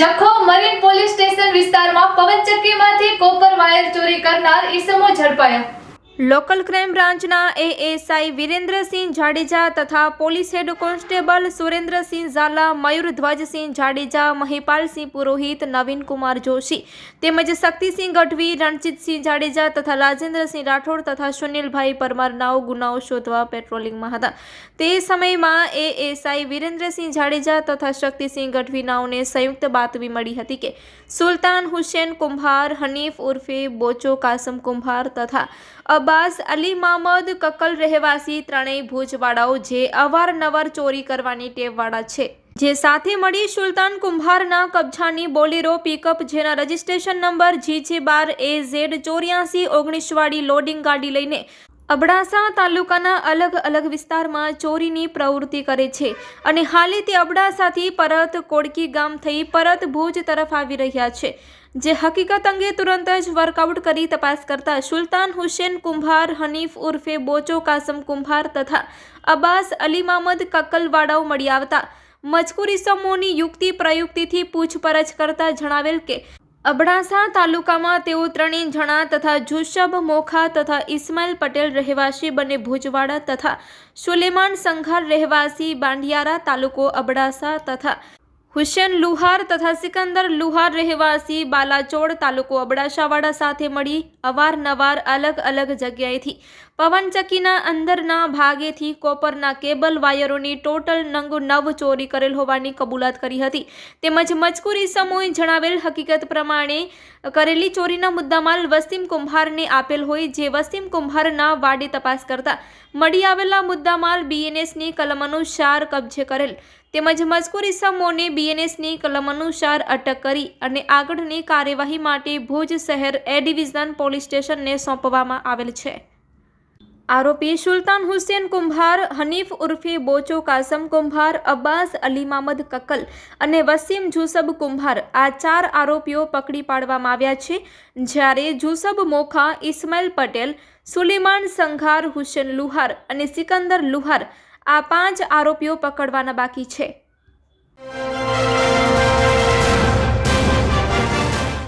Jakhau marine police station વિસ્તારમાં પવનચક્કીમાંથી copper wire ચોરી કરનાર ઈસમો ઝડપાયા. લોકલ ક્રાઇમ બ્રાન્ચના એએસઆઈ વિરેન્દ્રસિંહ જાડેજા તથા police head constable Surendrasinh Zala Mayurdhwajsinh Jadeja, Mahipalsinh Purohit, Navinkumar Joshi તેમજ શક્તિસિંહ ગઢવી, રણજીતસિંહ જાડેજા તથા રાજેન્દ્રસિંહ રાઠોડ તથા સુનિલભાઈ પરમાર નાઓ ગુનાઓ શોધવા પેટ્રોલિંગમાં હતા. તે સમયમાં એએસઆઈ વિરેન્દ્રસિંહ જાડેજા તથા શક્તિસિંહ ગઢવી નાવને સંયુક્ત બાતમી મળી હતી કે સુલતાન હુસેન કુંભાર, હનીફ ઉર્ફે બોચો કાસમ કુંભાર તથા અબ્બાસ અલી મામદ કકલ રહેવાસી ત્રણેય ભુજવાળાઓ જે અવારનવાર ચોરી કરવાની ટેવવાળા છે. જે સાથે મળી સુલતાન કુંભારના કબજાની બોલેરો પિકઅપ જેના રજિસ્ટ્રેશન નંબર જી છે બાર એ ઝેડ ચોર્યાસી ઓગણીસવાળી લોડિંગ ગાડી લઈને અબડાસા તાલુકાના અલગ અલગ વિસ્તારમાં ચોરીની પ્રવૃત્તિ કરે છે અને હાલે તે અબડાસાથી પરત કોડકી ગામ થઈ પરત ભુજ તરફ આવી રહ્યા છે. જે હકીકત અંગે તુરંત જ વર્કઆઉટ કરી તપાસ કરતા સુલતાન હુસેન કુંભાર, હનીફ ઉર્ફે બોચો કાસમ કુંભાર તથા અબ્બાસ અલી મામદ કક્કલવાડાઓ મળી આવતા. મજકુરી સમૂહની યુક્તિ પ્રયુક્તિથી પૂછપરછ કરતા જણાવેલ કે અબડાસા તાલુકામાં તેઓ ત્રણેય જણા તથા જુશબ મોખા તથા ઇસ્માઇલ પટેલ રહેવાસી બંને ભુજવાડા તથા સુલેમાન સંઘાર રહેવાસી બાંડિયારા તાલુકો અબડાસા તથા હુસેન લુહાર તથા સિકંદર લુહાર રહેવાસી બાલાચોડ તાલુકો અબડાસાવાડા સાથે મળી અવારનવાર અલગ અલગ જગ્યાએથી પવનચક્કીના અંદરના ભાગેથી કોપરના કેબલ વાયરોની ટોટલ નંગ નવ ચોરી કરેલ હોવાની કબૂલાત કરી હતી. તેમજ મજકૂરી સમૂહે જણાવેલ હકીકત પ્રમાણે કરેલી ચોરીના મુદ્દામાલ વસીમ કુંભારને આપેલ હોય જે વસીમ કુંભારના વાડે તપાસ કરતા મળી આવેલા મુદ્દામાલ બીએનએસની કલમ અનુસાર કબજે કરેલ. તેમજ મજકૂરી ઇસમોને બીએનએસની કલમ અનુસાર અટક કરી અને આગળની કાર્યવાહી માટે ભુજ શહેર એ ડિવિઝન પોલીસ સ્ટેશનને સોંપવામાં આવેલ છે. આરોપી સુલતાન હુસેન કુંભાર, હનીફ ઉર્ફે બોચો કાસમ કુંભાર, અબ્બાસ અલી મામદ કકલ અને વસીમ જુસબ કુંભાર આ ચાર આરોપીઓ પકડી પાડવામાં આવ્યા છે, જ્યારે જુસબ મોખા, ઇસ્માઇલ પટેલ, સુલેમાન સંઘાર, હુસેન લુહાર અને સિકંદર લુહાર આ પાંચ આરોપીઓ પકડવાના બાકી છે.